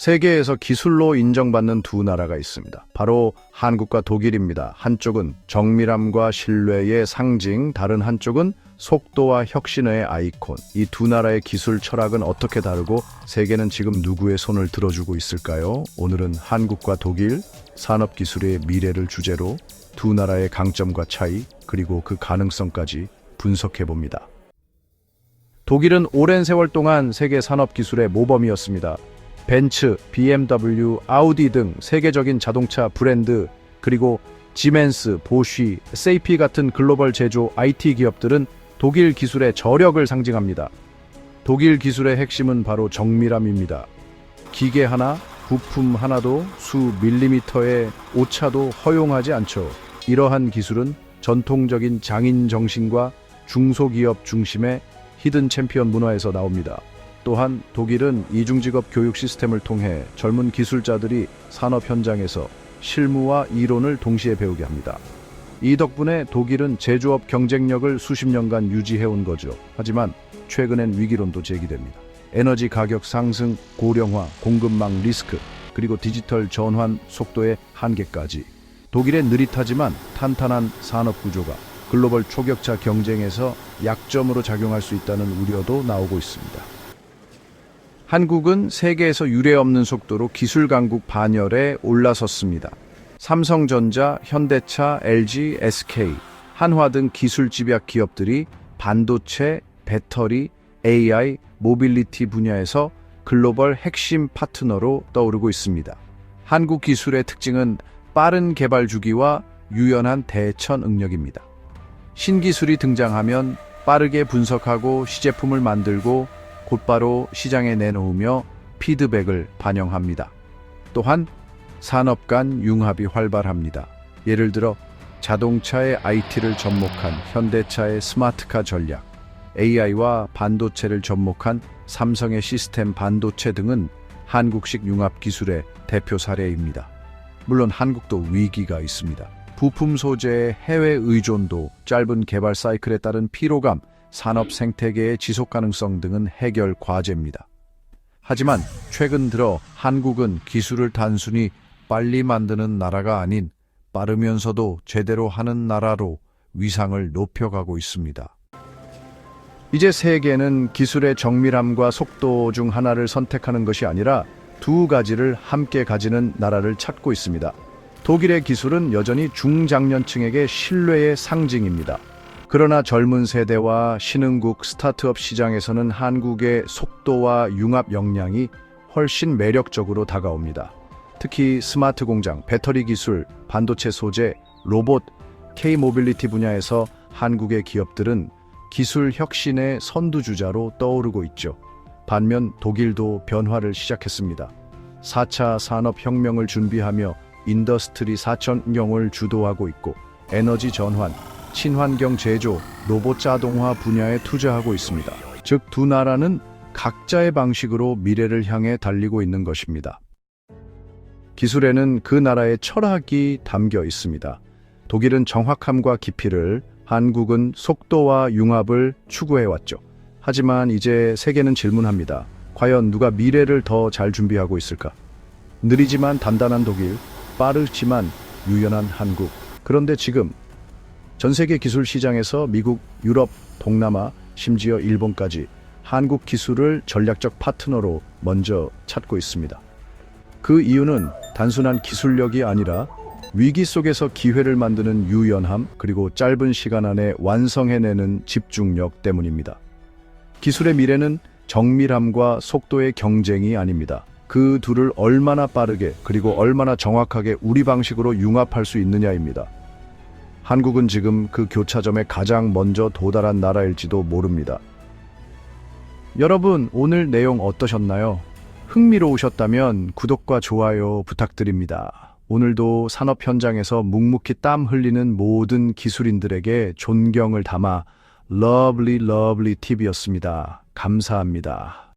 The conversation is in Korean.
세계에서 기술로 인정받는 두 나라가 있습니다. 바로 한국과 독일입니다. 한쪽은 정밀함과 신뢰의 상징, 다른 한쪽은 속도와 혁신의 아이콘. 이 두 나라의 기술 철학은 어떻게 다르고 세계는 지금 누구의 손을 들어주고 있을까요? 오늘은 한국과 독일 산업 기술의 미래를 주제로 두 나라의 강점과 차이 그리고 그 가능성까지 분석해 봅니다. 독일은 오랜 세월 동안 세계 산업 기술의 모범이었습니다. 벤츠, BMW, 아우디 등 세계적인 자동차 브랜드 그리고 지멘스, 보쉬, SAP 같은 글로벌 제조 IT 기업들은 독일 기술의 저력을 상징합니다. 독일 기술의 핵심은 바로 정밀함입니다. 기계 하나, 부품 하나도 수 밀리미터의 오차도 허용하지 않죠. 이러한 기술은 전통적인 장인 정신과 중소기업 중심의 히든 챔피언 문화에서 나옵니다. 또한 독일은 이중직업 교육 시스템을 통해 젊은 기술자들이 산업 현장에서 실무와 이론을 동시에 배우게 합니다. 이 덕분에 독일은 제조업 경쟁력을 수십 년간 유지해온 거죠. 하지만 최근엔 위기론도 제기됩니다. 에너지 가격 상승, 고령화, 공급망 리스크, 그리고 디지털 전환 속도의 한계까지 독일의 느릿하지만 탄탄한 산업 구조가 글로벌 초격차 경쟁에서 약점으로 작용할 수 있다는 우려도 나오고 있습니다. 한국은 세계에서 유례 없는 속도로 기술 강국 반열에 올라섰습니다. 삼성전자, 현대차, LG, SK, 한화 등 기술 집약 기업들이 반도체, 배터리, AI, 모빌리티 분야에서 글로벌 핵심 파트너로 떠오르고 있습니다. 한국 기술의 특징은 빠른 개발 주기와 유연한 대처 능력입니다. 신기술이 등장하면 빠르게 분석하고 시제품을 만들고 곧바로 시장에 내놓으며 피드백을 반영합니다. 또한 산업 간 융합이 활발합니다. 예를 들어 자동차의 IT를 접목한 현대차의 스마트카 전략, AI와 반도체를 접목한 삼성의 시스템 반도체 등은 한국식 융합 기술의 대표 사례입니다. 물론 한국도 위기가 있습니다. 부품 소재의 해외 의존도, 짧은 개발 사이클에 따른 피로감, 산업 생태계의 지속 가능성 등은 해결 과제입니다. 하지만 최근 들어 한국은 기술을 단순히 빨리 만드는 나라가 아닌 빠르면서도 제대로 하는 나라로 위상을 높여가고 있습니다. 이제 세계는 기술의 정밀함과 속도 중 하나를 선택하는 것이 아니라 두 가지를 함께 가지는 나라를 찾고 있습니다. 독일의 기술은 여전히 중장년층에게 신뢰의 상징입니다. 그러나 젊은 세대와 신흥국 스타트업 시장에서는 한국의 속도와 융합 역량이 훨씬 매력적으로 다가옵니다. 특히 스마트 공장, 배터리 기술, 반도체 소재, 로봇, K-모빌리티 분야에서 한국의 기업들은 기술 혁신의 선두주자로 떠오르고 있죠. 반면 독일도 변화를 시작했습니다. 4차 산업혁명을 준비하며 인더스트리 4.0을 주도하고 있고 에너지 전환, 친환경 제조, 로봇 자동화 분야에 투자하고 있습니다. 즉 두 나라는 각자의 방식으로 미래를 향해 달리고 있는 것입니다. 기술에는 그 나라의 철학이 담겨 있습니다. 독일은 정확함과 깊이를, 한국은 속도와 융합을 추구해 왔죠. 하지만 이제 세계는 질문합니다. 과연 누가 미래를 더 잘 준비하고 있을까? 느리지만 단단한 독일, 빠르지만 유연한 한국. 그런데 지금 전 세계 기술 시장에서 미국, 유럽, 동남아, 심지어 일본까지 한국 기술을 전략적 파트너로 먼저 찾고 있습니다. 그 이유는 단순한 기술력이 아니라 위기 속에서 기회를 만드는 유연함 그리고 짧은 시간 안에 완성해내는 집중력 때문입니다. 기술의 미래는 정밀함과 속도의 경쟁이 아닙니다. 그 둘을 얼마나 빠르게 그리고 얼마나 정확하게 우리 방식으로 융합할 수 있느냐입니다. 한국은 지금 그 교차점에 가장 먼저 도달한 나라일지도 모릅니다. 여러분, 오늘 내용 어떠셨나요? 흥미로우셨다면 구독과 좋아요 부탁드립니다. 오늘도 산업 현장에서 묵묵히 땀 흘리는 모든 기술인들에게 존경을 담아 러블리 러블리 팁이었습니다. 감사합니다.